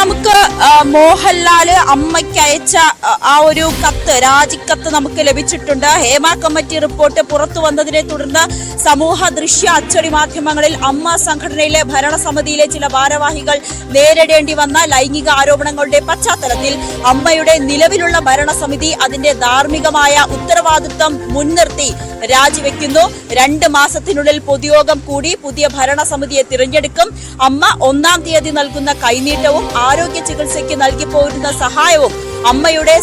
നമുക്ക് മോഹൻലാൽ അമ്മയ്ക്ക് അയച്ച ആ ഒരു കത്ത് രാജിക്കത്ത് നമുക്ക് ലഭിച്ചിട്ടുണ്ട്. ഹേമ കമ്മിറ്റി റിപ്പോർട്ട് പുറത്തു വന്നതിനെ തുടർന്ന് സമൂഹ ദൃശ്യ അച്ചടി മാധ്യമങ്ങളിൽ അമ്മ സംഘടനയിലെ ഭരണസമിതിയിലെ ചില ഭാരവാഹികൾ നേരിടേണ്ടി വന്ന ലൈംഗിക ആരോപണങ്ങളുടെ പശ്ചാത്തലത്തിൽ അമ്മയുടെ നിലവിലുള്ള ഭരണസമിതി അതിന്റെ ധാർമ്മികമായ ഉത്തരവാദിത്വം മുൻനിർത്തി രാജിവെക്കുന്നു. രണ്ട് മാസത്തിനുള്ളിൽ പൊതുയോഗം കൂടി പുതിയ ഭരണസമിതിയെ തിരഞ്ഞെടുക്കും. അമ്മ ഒന്നാം തീയതി നൽകുന്ന കൈനീട്ടവും ആരോഗ്യ ചികിത്സയ്ക്ക് നൽകി പോരുന്ന സഹായവും അമ്മയുടെ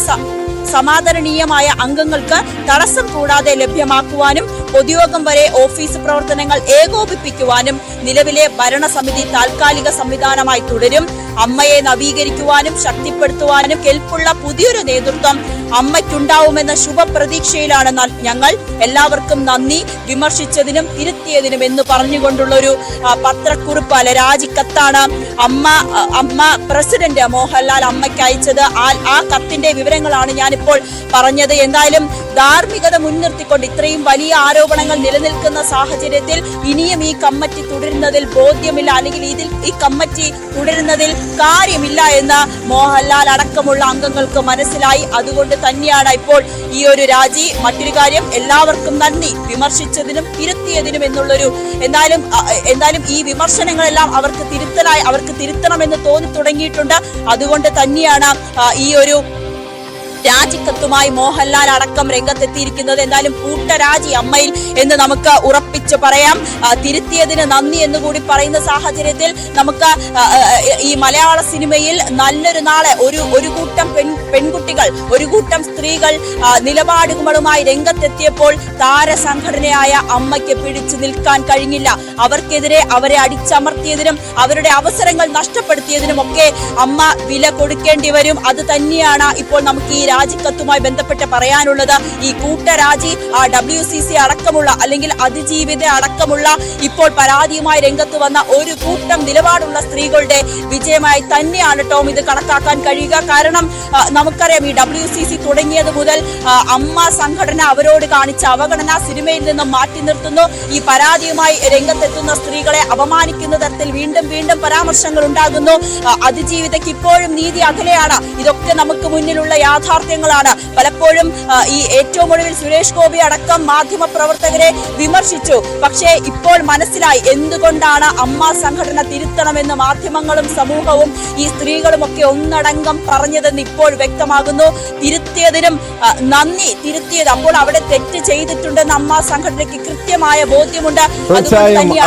സമാദരണീയമായ അംഗങ്ങൾക്ക് തടസ്സം കൂടാതെ ലഭ്യമാക്കുവാനും പൊതുയോഗം വരെ ഓഫീസ് പ്രവർത്തനങ്ങൾ ഏകോപിപ്പിക്കുവാനും നിലവിലെ ഭരണസമിതി താൽക്കാലിക സംവിധാനമായി തുടരും. അമ്മയെ നവീകരിക്കുവാനും ശക്തിപ്പെടുത്തുവാനും കെൽപ്പുള്ള പുതിയൊരു നേതൃത്വം അമ്മയ്ക്കുണ്ടാവുമെന്ന ശുഭപ്രതീക്ഷയിലാണ് ഞങ്ങൾ. എല്ലാവർക്കും നന്ദി. വിമർശിച്ചതിനും തിരുത്തിയതിനും എന്ന് പറഞ്ഞുകൊണ്ടുള്ള ഒരു പത്രക്കുറിപ്പ് അല്ല രാജിക്കത്താണ്. അമ്മ അമ്മ പ്രസിഡന്റ് മോഹൻലാൽ അമ്മയ്ക്ക് അയച്ചത് ആ കത്തിന്റെ വിവരങ്ങളാണ് ഞാനിപ്പോൾ പറഞ്ഞത് എന്തായാലും ധാർമ്മികത മുൻനിർത്തിക്കൊണ്ട് ഇത്രയും വലിയ ആരോപണങ്ങൾ നിലനിൽക്കുന്ന സാഹചര്യത്തിൽ ഇനിയും ഈ കമ്മിറ്റി തുടരുന്നതിൽ ബോധ്യമില്ല അല്ലെങ്കിൽ ഇതിൽ ഈ കമ്മിറ്റി തുടരുന്നതിൽ കാര്യമില്ല എന്ന് മോഹൻലാൽ അടക്കമുള്ള അംഗങ്ങൾക്ക് മനസ്സിലായി. അതുകൊണ്ട് തന്നെയാണ് ഇപ്പോൾ ഈ ഒരു രാജി. മറ്റൊരു കാര്യം എല്ലാവർക്കും നന്ദി. വിമർശിച്ചതിനും തിരുത്തിയതിനും എന്നുള്ളൊരു എന്തായാലും എന്തായാലും ഈ വിമർശനങ്ങളെല്ലാം അവർക്ക് തിരുത്തലായി അവർക്ക് തിരുത്തണമെന്ന് തോന്നി തുടങ്ങിയിട്ടുണ്ട്. അതുകൊണ്ട് തന്നെയാണ് ഈ ഒരു രാജിക്കത്തുമായി മോഹൻലാൽ അടക്കം രംഗത്തെത്തിയിരിക്കുന്നത് എന്തായാലും കൂട്ടരാജി അമ്മയിൽ എന്ന് നമുക്ക് ഉറപ്പിച്ച് പറയാം. തിരുത്തിയതിന് നന്ദി എന്ന് കൂടി പറയുന്ന സാഹചര്യത്തിൽ നമുക്ക് ഈ മലയാള സിനിമയിൽ നല്ലൊരു നാളെ ഒരു ഒരു കൂട്ടം പെൺ പെൺകുട്ടികൾ ഒരു കൂട്ടം സ്ത്രീകൾ നിലപാടുകളുമായി രംഗത്തെത്തിയപ്പോൾ താരസംഘടനയായ അമ്മയ്ക്ക് പിടിച്ചു നിൽക്കാൻ കഴിഞ്ഞില്ല. അവർക്കെതിരെ അവരെ അടിച്ചമർത്തിയതിനും അവരുടെ അവസരങ്ങൾ നഷ്ടപ്പെടുത്തിയതിനും ഒക്കെ അമ്മ വില കൊടുക്കേണ്ടി വരും. അത് തന്നെയാണ് ഇപ്പോൾ നമുക്ക് ഈ രാജിക്കത്തുമായി ബന്ധപ്പെട്ട് പറയാനുള്ളത് ഈ കൂട്ടരാജി ആ ഡബ്ല്യു സി സി അടക്കമുള്ള അല്ലെങ്കിൽ അതിജീവിത അടക്കമുള്ള ഇപ്പോൾ പരാതിയുമായി രംഗത്ത് വന്ന ഒരു കൂട്ടം നിലപാടുള്ള സ്ത്രീകളുടെ വിജയമായി തന്നെയാണ് ടോം ഇത് കണക്കാക്കാൻ കഴിയുക. കാരണം നമുക്കറിയാം ഈ ഡബ്ല്യു സി സി തുടങ്ങിയത് മുതൽ അമ്മ സംഘടന അവരോട് കാണിച്ച അവഗണന സിനിമയിൽ നിന്നും മാറ്റി നിർത്തുന്നു. ഈ പരാതിയുമായി രംഗത്തെത്തുന്ന സ്ത്രീകളെ അപമാനിക്കുന്ന തരത്തിൽ വീണ്ടും വീണ്ടും പരാമർശങ്ങൾ ഉണ്ടാകുന്നു. അതിജീവിതയ്ക്ക് ഇപ്പോഴും നീതി അകലെയാണ്. ഇതൊക്കെ നമുക്ക് മുന്നിലുള്ള യാഥാർത്ഥ്യങ്ങളാണ് പലപ്പോഴും ഈ ഏറ്റവും ഒടുവിൽ സുരേഷ് ഗോപി അടക്കം മാധ്യമ പ്രവർത്തകരെ വിമർശിച്ചു. പക്ഷേ ഇപ്പോൾ മനസ്സിലായി എന്തുകൊണ്ടാണ് അമ്മ സംഘടന തിരുത്തണമെന്ന് മാധ്യമങ്ങളും സമൂഹവും ഈ സ്ത്രീകളും ഒക്കെ ഒന്നടങ്കം പറഞ്ഞതെന്ന് ഇപ്പോൾ വ്യക്തമാകുന്നു. തിരുത്തിയതിനും നന്ദി തിരുത്തിയത് അപ്പോൾ അവിടെ തെറ്റ് ചെയ്തിട്ടുണ്ടെന്ന് അമ്മ സംഘടനയ്ക്ക് കൃത്യമായ ബോധ്യമുണ്ട്.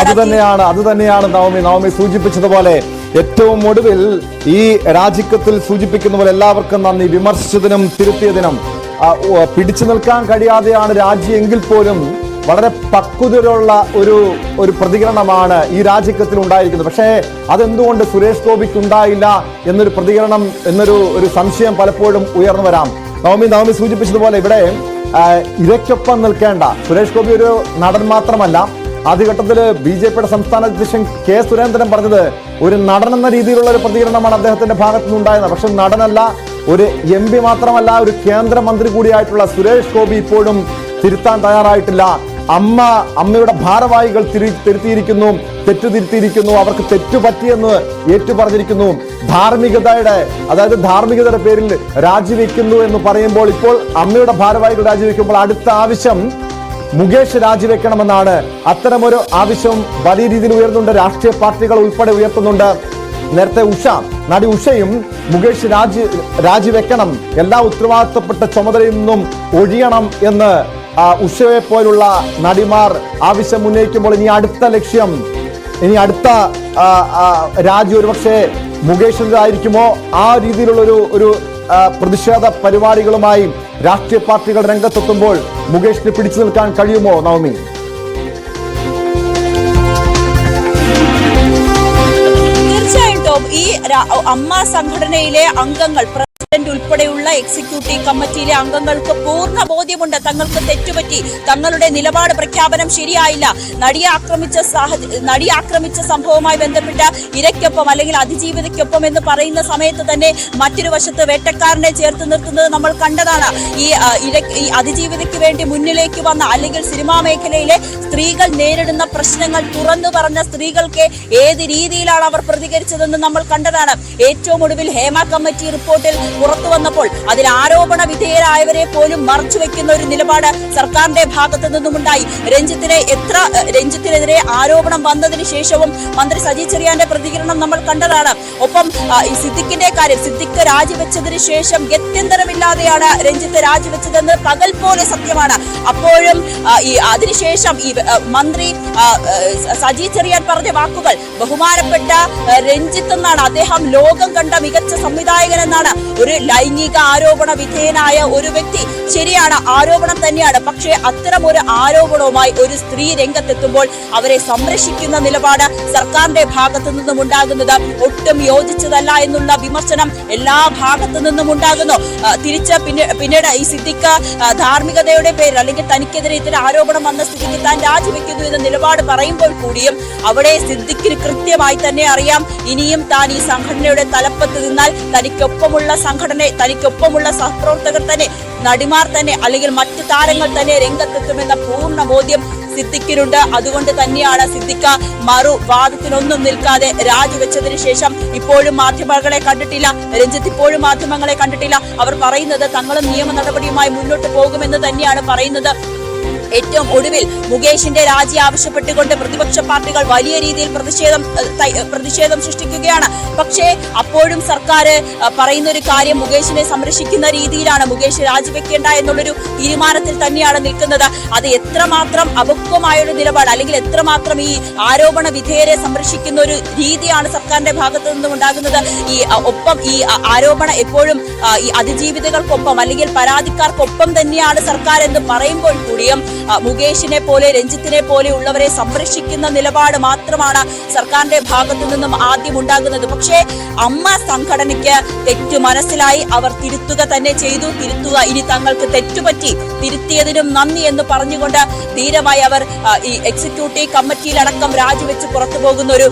അത് തന്നെയാണ് അത് തന്നെയാണ് നവമി നവമി സൂചിപ്പിച്ചതുപോലെ ഏറ്റവും ഒടുവിൽ ഈ രാജിക്കത്തിൽ സൂചിപ്പിക്കുന്ന പോലെ എല്ലാവർക്കും നന്ദി. വിമർശിച്ചതിനും തിരുത്തിയതിനും പിടിച്ചു നിൽക്കാൻ കഴിയാതെയാണ് രാജി എങ്കിൽ പോലും വളരെ പക്വതയുള്ള ഒരു ഒരു പ്രതികരണമാണ് ഈ രാജിക്കത്തിൽ ഉണ്ടായിരിക്കുന്നത്. പക്ഷേ അതെന്തുകൊണ്ട് സുരേഷ് ഗോപിക്ക് ഉണ്ടായില്ല എന്നൊരു പ്രതികരണം എന്നൊരു ഒരു സംശയം പലപ്പോഴും ഉയർന്നു വരാം. നവമി നവമി സൂചിപ്പിച്ചതുപോലെ ഇവിടെ ഇരയ്ക്കൊപ്പം നിൽക്കേണ്ട സുരേഷ് ഗോപി ഒരു നടൻ മാത്രമല്ല. ആദ്യഘട്ടത്തിൽ ബി ജെ പിയുടെ സംസ്ഥാന അധ്യക്ഷൻ കെ സുരേന്ദ്രൻ പറഞ്ഞത് ഒരു നടൻ എന്ന രീതിയിലുള്ള ഒരു പ്രതികരണമാണ് അദ്ദേഹത്തിന്റെ ഭാഗത്തു നിന്നുണ്ടായത് പക്ഷെ നടനല്ല ഒരു എം പി മാത്രമല്ല ഒരു കേന്ദ്രമന്ത്രി കൂടിയായിട്ടുള്ള സുരേഷ് ഗോപി ഇപ്പോഴും തിരുത്താൻ തയ്യാറായിട്ടില്ല. അമ്മ അമ്മയുടെ ഭാരവാഹികൾ തിരി തിരുത്തിയിരിക്കുന്നു തെറ്റു തിരുത്തിയിരിക്കുന്നു അവർക്ക് തെറ്റു പറ്റിയെന്ന് ഏറ്റുപറഞ്ഞിരിക്കുന്നു. ധാർമ്മികതയുടെ അതായത് ധാർമ്മികതയുടെ പേരിൽ രാജിവെക്കുന്നു എന്ന് പറയുമ്പോൾ ഇപ്പോൾ അമ്മയുടെ ഭാരവാഹികൾ രാജിവെക്കുമ്പോൾ അടുത്ത ആവശ്യം മുകേഷ് രാജിവെക്കണമെന്നാണ് അത്തരമൊരു ആവശ്യം വലിയ രീതിയിൽ ഉയർന്നുണ്ട്. രാഷ്ട്രീയ പാർട്ടികൾ ഉൾപ്പെടെ ഉയർത്തുന്നുണ്ട്. നേരത്തെ ഉഷ നടി ഉഷയും മുകേഷ് രാജി രാജിവെക്കണം. എല്ലാ ഉത്തരവാദിത്തപ്പെട്ട ചുമതലയിൽ നിന്നും ഒഴിയണം എന്ന് ഉഷയെ പോലുള്ള നടിമാർ ആവശ്യം ഉന്നയിക്കുമ്പോൾ ഇനി അടുത്ത ലക്ഷ്യം ഇനി അടുത്ത രാജി ഒരുപക്ഷെ മുകേഷിന്റെതായിരിക്കുമോ ആ രീതിയിലുള്ള ഒരു ഒരു പ്രതിഷേധ പരിപാടികളുമായി രാഷ്ട്രീയ പാർട്ടികൾ രംഗത്തെത്തുമ്പോൾ മുകേഷിന് പിടിച്ചു നിൽക്കാൻ കഴിയുമോ നവമി? തീർച്ചയായിട്ടും ഈ അമ്മ സംഘടനയിലെ അംഗങ്ങൾ പ്രസിഡന്റ് ഉൾപ്പെടെയുള്ള എക്സിക്യൂട്ടീവ് കമ്മിറ്റിയിലെ അംഗങ്ങൾക്ക് പൂർണ ബോധ്യമുണ്ട്. തങ്ങൾക്ക് തെറ്റുപറ്റി തങ്ങളുടെ നിലപാട് പ്രഖ്യാപനം ശരിയായില്ല. നടിയെ ആക്രമിച്ച നടി ആക്രമിച്ച സംഭവവുമായി ബന്ധപ്പെട്ട ഇരയ്ക്കൊപ്പം അല്ലെങ്കിൽ അതിജീവിതയ്ക്കൊപ്പം എന്ന് പറയുന്ന സമയത്ത് തന്നെ മറ്റൊരു വശത്ത് വേട്ടക്കാരനെ ചേർത്ത് നിർത്തുന്നത് നമ്മൾ കണ്ടതാണ്. ഈ ഈ അതിജീവിതയ്ക്ക് വേണ്ടി മുന്നിലേക്ക് വന്ന അല്ലെങ്കിൽ സിനിമാ മേഖലയിലെ സ്ത്രീകൾ നേരിടുന്ന പ്രശ്നങ്ങൾ തുറന്നു പറഞ്ഞ സ്ത്രീകൾക്ക് ഏത് രീതിയിലാണ് അവർ പ്രതികരിച്ചതെന്ന് നമ്മൾ കണ്ടതാണ്. ഏറ്റവും ഒടുവിൽ ഹേമ കമ്മിറ്റി റിപ്പോർട്ടിൽ പുറത്തു വന്നപ്പോൾ അതിൽ ആരോപണ വിധേയരായവരെ പോലും മറച്ചു വെക്കുന്ന ഒരു നിലപാട് സർക്കാരിന്റെ ഭാഗത്തു നിന്നുമുണ്ടായി. രഞ്ജിത്തിനെ എത്ര രഞ്ജിത്തിനെതിരെ ആരോപണം വന്നതിന് ശേഷവും മന്ത്രി സജി ചെറിയാന്റെ പ്രതികരണം നമ്മൾ കണ്ടതാണ്. ഒപ്പം സിദ്ദിഖിന്റെ കാര്യം സിദ്ദിഖ് രാജിവെച്ചതിന് ശേഷം ഗത്യന്തരമില്ലാതെയാണ് രഞ്ജിത്ത് രാജിവെച്ചതെന്ന് പകൽ പോലെ സത്യമാണ്. അപ്പോഴും ഈ അതിനുശേഷം ഈ മന്ത്രി സജി ചെറിയാൻ പറഞ്ഞ വാക്കുകൾ ബഹുമാനപ്പെട്ട രഞ്ജിത്ത് എന്നാണ്. അദ്ദേഹം ലോകം കണ്ട മികച്ച സംവിധായകൻ എന്നാണ്. ഒരു ലൈംഗിക ആരോപണ വിധേയനായ ഒരു വ്യക്തി ശരിയാണ് ആരോപണം തന്നെയാണ്. പക്ഷേ അത്തരം ഒരു ആരോപണവുമായി ഒരു സ്ത്രീ രംഗത്തെത്തുമ്പോൾ അവരെ സംരക്ഷിക്കുന്ന നിലപാട് സർക്കാരിന്റെ ഭാഗത്തു നിന്നും ഉണ്ടാകുന്നത് ഒട്ടും യോജിച്ചതല്ല എന്നുള്ള വിമർശനം എല്ലാ ഭാഗത്തു നിന്നും ഉണ്ടാകുന്നു. തിരിച്ച് പിന്നെ പിന്നീട് ഈ സിദ്ദിഖ് ധാർമ്മികതയുടെ പേരിൽ അല്ലെങ്കിൽ തനിക്കെതിരെ ഇത്തരം ആരോപണം വന്ന സ്ഥിതിക്ക് താൻ രാജിവെക്കുന്നു എന്ന നിലപാട് പറയുമ്പോൾ കൂടിയും അവിടെ സിദ്ദിഖിന് കൃത്യമായി തന്നെ അറിയാം ഇനിയും താൻ ഈ സംഘടനയുടെ തലപ്പത്ത് നിന്നാൽ തനിക്കൊപ്പമുള്ള സംഘടന തനിക്കൊപ്പമുള്ള സഹപ്രവർത്തകർ തന്നെ നടിമാർ തന്നെ അല്ലെങ്കിൽ മറ്റു താരങ്ങൾ തന്നെ രംഗത്തെത്തുമെന്ന പൂർണ ബോധ്യം സിദ്ദിഖിനുണ്ട്. അതുകൊണ്ട് തന്നെയാണ് സിദ്ദിഖ മറു വാദത്തിനൊന്നും നിൽക്കാതെ രാജിവെച്ചതിന് ശേഷം ഇപ്പോഴും മാധ്യമങ്ങളെ കണ്ടിട്ടില്ല. രഞ്ജിത്ത് ഇപ്പോഴും മാധ്യമങ്ങളെ കണ്ടിട്ടില്ല. അവർ പറയുന്നത് തങ്ങളും നിയമ നടപടിയുമായി മുന്നോട്ട് പോകുമെന്ന് തന്നെയാണ് പറയുന്നത്. ഏറ്റവും ഒടുവിൽ മുകേഷിന്റെ രാജി ആവശ്യപ്പെട്ടുകൊണ്ട് പ്രതിപക്ഷ പാർട്ടികൾ വലിയ രീതിയിൽ പ്രതിഷേധം പ്രതിഷേധം സൃഷ്ടിക്കുകയാണ്. പക്ഷേ അപ്പോഴും സർക്കാർ പറയുന്ന ഒരു കാര്യം മുകേഷിനെ സംരക്ഷിക്കുന്ന രീതിയിലാണ് മുകേഷ് രാജിവെക്കേണ്ട എന്നുള്ളൊരു തീരുമാനത്തിൽ തന്നെയാണ് നിൽക്കുന്നത്. അത് എത്രമാത്രം അപക്വമായൊരു നിലപാട് അല്ലെങ്കിൽ എത്രമാത്രം ഈ ആരോപണ വിധേയരെ സംരക്ഷിക്കുന്ന ഒരു രീതിയാണ് സർക്കാരിന്റെ ഭാഗത്തു നിന്നും ഉണ്ടാകുന്നത്. ഈ ഒപ്പം ഈ ആരോപണ എപ്പോഴും ഈ അതിജീവിതകൾക്കൊപ്പം അല്ലെങ്കിൽ പരാതിക്കാർക്കൊപ്പം തന്നെയാണ് സർക്കാർ എന്ന് പറയുമ്പോൾ കൂടിയും മുകേഷിനെ പോലെ രഞ്ജിത്തിനെ പോലെ ഉള്ളവരെ സംരക്ഷിക്കുന്ന നിലപാട് മാത്രമാണ് സർക്കാരിന്റെ ഭാഗത്തു നിന്നും ആദ്യം ഉണ്ടാകുന്നത്. പക്ഷേ അമ്മ സംഘടനയ്ക്ക് തെറ്റ് മനസ്സിലായി. അവർ തിരുത്തുക തന്നെ ചെയ്തു. തിരുത്തുക ഇനി തങ്ങൾക്ക് തെറ്റുപറ്റി തിരുത്തിയതിനും നന്ദി എന്ന് പറഞ്ഞുകൊണ്ട് ധീരമായി അവർ ഈ എക്സിക്യൂട്ടീവ് കമ്മിറ്റിയിലടക്കം രാജിവെച്ച് പുറത്തു പോകുന്ന ഒരു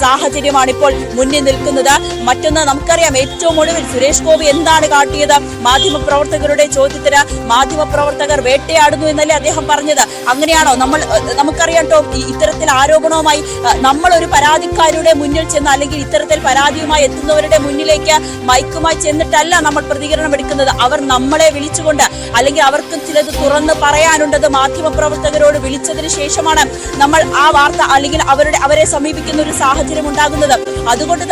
സാഹചര്യമാണ് ഇപ്പോൾ മുന്നിൽ നിൽക്കുന്നത്. മറ്റൊന്ന് നമുക്കറിയാം ഏറ്റവും ഒടുവിൽ സുരേഷ് ഗോപി എന്താണ് കാട്ടിയത്? മാധ്യമപ്രവർത്തകരുടെ ചോദ്യത്തിന് മാധ്യമപ്രവർത്തകർ വേട്ടയാടുന്നു എന്നല്ലേ അദ്ദേഹം പറഞ്ഞത്. അങ്ങനെയാണോ? നമ്മൾ നമുക്കറിയാം കേട്ടോ ഇത്തരത്തിൽ ആരോപണവുമായി നമ്മൾ ഒരു പരാതിക്കാരുടെ മുന്നിൽ ചെന്ന് അല്ലെങ്കിൽ ഇത്തരത്തിൽ പരാതിയുമായി എത്തുന്നവരുടെ മുന്നിലേക്ക് മൈക്കുമായി ചെന്നിട്ടല്ല നമ്മൾ പ്രതികരണം എടുക്കുന്നത്. അവർ നമ്മളെ വിളിച്ചുകൊണ്ട് അല്ലെങ്കിൽ അവർക്ക് ചിലത് തുറന്ന് പറയാനുണ്ടത് മാധ്യമപ്രവർത്തകരോട് വിളിച്ചതിന് ശേഷമാണ് നമ്മൾ ആ വാർത്ത അല്ലെങ്കിൽ അവരുടെ അവരെ സമീപിക്കുന്ന ഒരു സാഹചര്യം ഉണ്ടാകുന്നത്. അതുകൊണ്ട് തന്നെ